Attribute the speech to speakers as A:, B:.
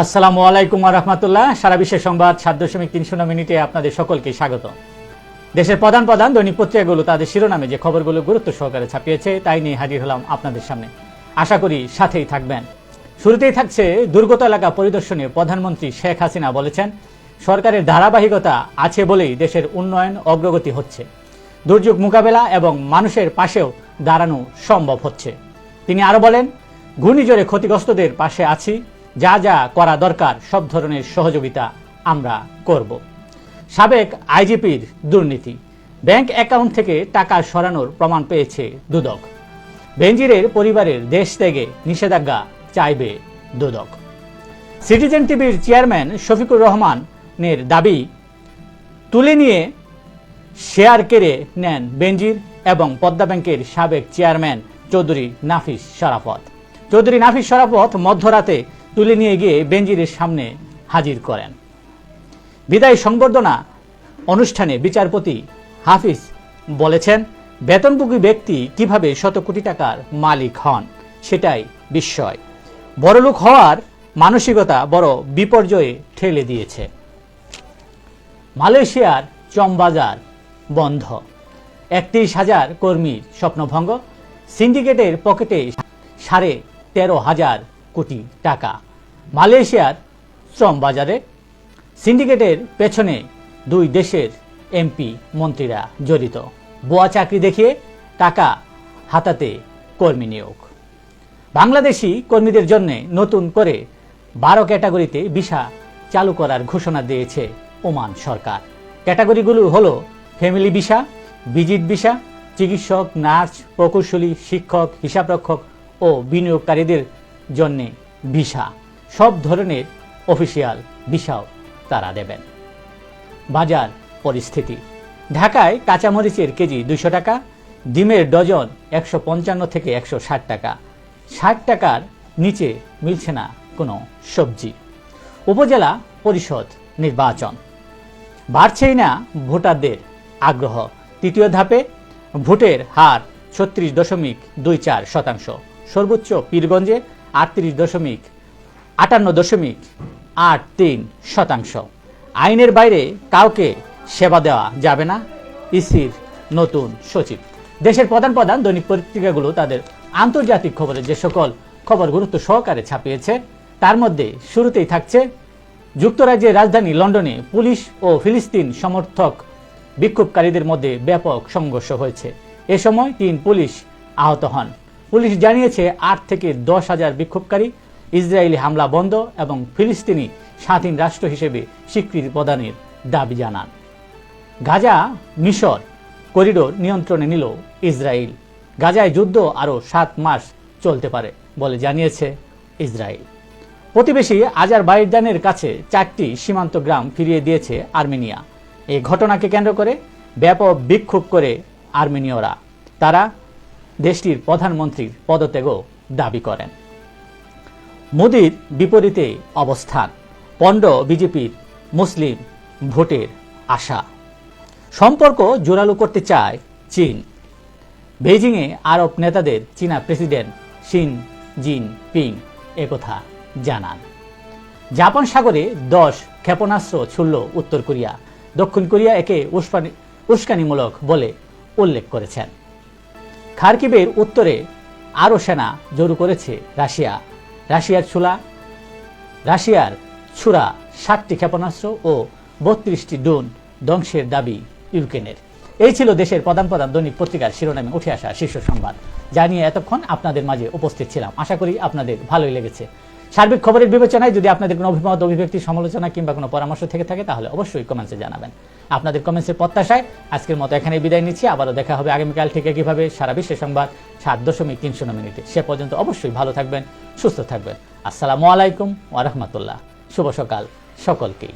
A: আসসালামু আলাইকুম রহমতুল্লাহ। সারা বিশ্বের সংবাদ সাত দশমিক তিন শূন্য মিনিটে আপনাদের সকলকে স্বাগত। দেশের প্রধান প্রধান দৈনিক পত্রিকাগুলো তাদের শিরোনামে যে খবরগুলো গুরুত্ব সহকারে ছাপিয়েছে, তাই নিয়ে হাজির হলাম আপনাদের সামনে। আশা করি সাথেই থাকবেন। শুরুতেই থাকছে দুর্গত এলাকা পরিদর্শনে প্রধানমন্ত্রী শেখ হাসিনা বলেছেন, সরকারের ধারাবাহিকতা আছে বলেই দেশের উন্নয়ন অগ্রগতি হচ্ছে। দুর্যোগ মোকাবেলা এবং মানুষের পাশেও দাঁড়ানো সম্ভব হচ্ছে। তিনি আরও বলেন, ঘূর্ণিঝড়ে ক্ষতিগ্রস্তদের পাশে আছি যা যা করা দরকার, সব ধরনের সহযোগিতা আমরা করব। সাবেক আইজিপির দুর্নীতি। ব্যাংক অ্যাকাউন্ট থেকে টাকা সরানোর প্রমাণ পেয়েছে দুদক। বেঞ্জিরের পরিবারের দেশ ত্যাগে নিষেধাজ্ঞা চাইবে দুদক। সিটিজেন টিভির চেয়ারম্যান শফিকুর রহমানের দাবি, তুলে নিয়ে শেয়ার কেড়ে নেন বেঞ্জির এবং পদ্মা ব্যাংকের সাবেক চেয়ারম্যান চৌধুরী নাফিস শরাফত চৌধুরী নাফিস শরাফত মধ্যরাতে তুলে নিয়ে গিয়ে বেঞ্জিরের সামনে হাজির করেন। বিদায় সংবর্ধনা অনুষ্ঠানে বিচারপতি হাফিজ বলেছেন, বেতনভোগী ব্যক্তি কীভাবে শত কোটি টাকার মালিক হন সেটাই বিস্ময়। বড়লোক হওয়ার মানসিকতা বড় বিপর্যয়ে ঠেলে দিয়েছে। মালয়েশিয়ার চমবাজার বন্ধ। একত্রিশ হাজার কর্মীর স্বপ্নভঙ্গ। সিন্ডিকেটের পকেটে সাড়ে তেরো হাজার কোটি টাকা। মালয়েশিয়ার শ্রম বাজারে সিন্ডিকেটের পেছনে দুই দেশের এমপি মন্ত্রীরা জড়িত। বোয়া চাকরি দেখিয়ে টাকা হাতাতে কর্মী নিয়োগ। বাংলাদেশি কর্মীদের জন্য নতুন করে বারো ক্যাটাগরিতে ভিসা চালু করার ঘোষণা দিয়েছে ওমান সরকার। ক্যাটাগরিগুলো হলো ফ্যামিলি ভিসা, ভিজিট ভিসা, চিকিৎসক, নার্স, প্রকৌশলী, শিক্ষক, হিসাবরক্ষক ও বিনিয়োগকারীদের জন্য ভিসা, সব ধরনের অফিসিয়াল ভিসাও তারা দেবেন। বাজার পরিস্থিতি। ঢাকায় কাঁচামরিচের কেজি দুশো টাকা, ডিমের ডজন একশো পঞ্চান্ন থেকে একশো ষাট টাকা। ষাট টাকার নিচে মিলছে না কোনো সবজি। উপজেলা পরিষদ নির্বাচন। বাড়ছেই না ভোটারদের আগ্রহ। তৃতীয় ধাপে ভোটের হার ছত্রিশ দশমিক দুই চার শতাংশ। সর্বোচ্চ পীরগঞ্জে আটত্রিশ দশমিক, আটান্ন দশমিক, আট তিন শতাংশ। আইনের বাইরে কাউকে সেবা দেওয়া যাবে না, ইসির নতুন সচিব। দেশের প্রধান প্রধান দৈনিক পত্রিকাগুলো তাদের আন্তর্জাতিক খবরের যে সকল খবর গুরুত্ব সহকারে ছাপিয়েছে, তার মধ্যে শুরুতেই থাকছে, যুক্তরাজ্যের রাজধানী লন্ডনে পুলিশ ও ফিলিস্তিন সমর্থক বিক্ষোভকারীদের মধ্যে ব্যাপক সংঘর্ষ হয়েছে। এ সময় তিন পুলিশ আহত হন। পুলিশ জানিয়েছে আট থেকে দশ হাজার বিক্ষোভকারী ইসরায়েলি হামলা বন্ধ এবং ফিলিস্তিনি স্বাধীন রাষ্ট্র হিসেবে স্বীকৃতি প্রদানের দাবি জানান। গাজা মিশর করিডোর নিয়ন্ত্রণে নিল ইসরায়েল। গাজায় যুদ্ধ আরও সাত মাস চলতে পারে বলে জানিয়েছে ইসরায়েল। প্রতিবেশী আজারবাইজানের কাছে চারটি সীমান্ত গ্রাম ফিরিয়ে দিয়েছে আর্মেনিয়া। এই ঘটনাকে কেন্দ্র করে ব্যাপক বিক্ষোভ করে আর্মেনীয়রা। তারা দেশটির প্রধানমন্ত্রীর পদত্যাগও দাবি করেন। মোদির বিপরীতে অবস্থান, পণ্ড বিজেপির মুসলিম ভোটের আশা। সম্পর্ক জোরালো করতে চায় চীন। বেইজিংয়ে আরব নেতাদের চীনা প্রেসিডেন্ট শিন জিন পিং একথা জানান। জাপান সাগরে দশ ক্ষেপণাস্ত্র ছুড়ল উত্তর কোরিয়া। দক্ষিণ কোরিয়া একে উস্কানি- উস্কানিমূলক বলে উল্লেখ করেছেন। খার্কিবের উত্তরে আরও সেনা জড়ো করেছে রাশিয়া। রাশিয়ার ছুলা রাশিয়ার ছুরা, সাতটি ক্ষেপণাস্ত্র ও বত্রিশটি ডোন ধ্বংসের দাবি ইউক্রেনের। এই ছিল দেশের প্রধান প্রধান দৈনিক পত্রিকার শিরোনামে উঠে আসা শীর্ষ সংবাদ। জানিয়ে এতক্ষণ আপনাদের মাঝে উপস্থিত ছিলাম। আশা করি আপনাদের ভালোই লেগেছে। সার্বিক খবরের বিবেচনায় যদি আপনাদের কোনো অভিমত, অভিব্যক্তি, সমালোচনা কিংবা কোনো পরামর্শ থেকে থাকে, তাহলে অবশ্যই কমেন্টসে জানাবেন। আপনাদের কমেন্টসের প্রত্যাশায় আজকের মতো এখানে বিদায় নিচ্ছি। আবারও দেখা হবে আগামীকাল থেকে কীভাবে সারা বিশ্বের সংবাদ সাত দশমিক তিনশো মিনিটে। সে পর্যন্ত অবশ্যই ভালো থাকবেন, সুস্থ থাকবেন। আসসালামু আলাইকুম ওয়ারহমতুল্লাহ শুভ সকাল সকলকেই।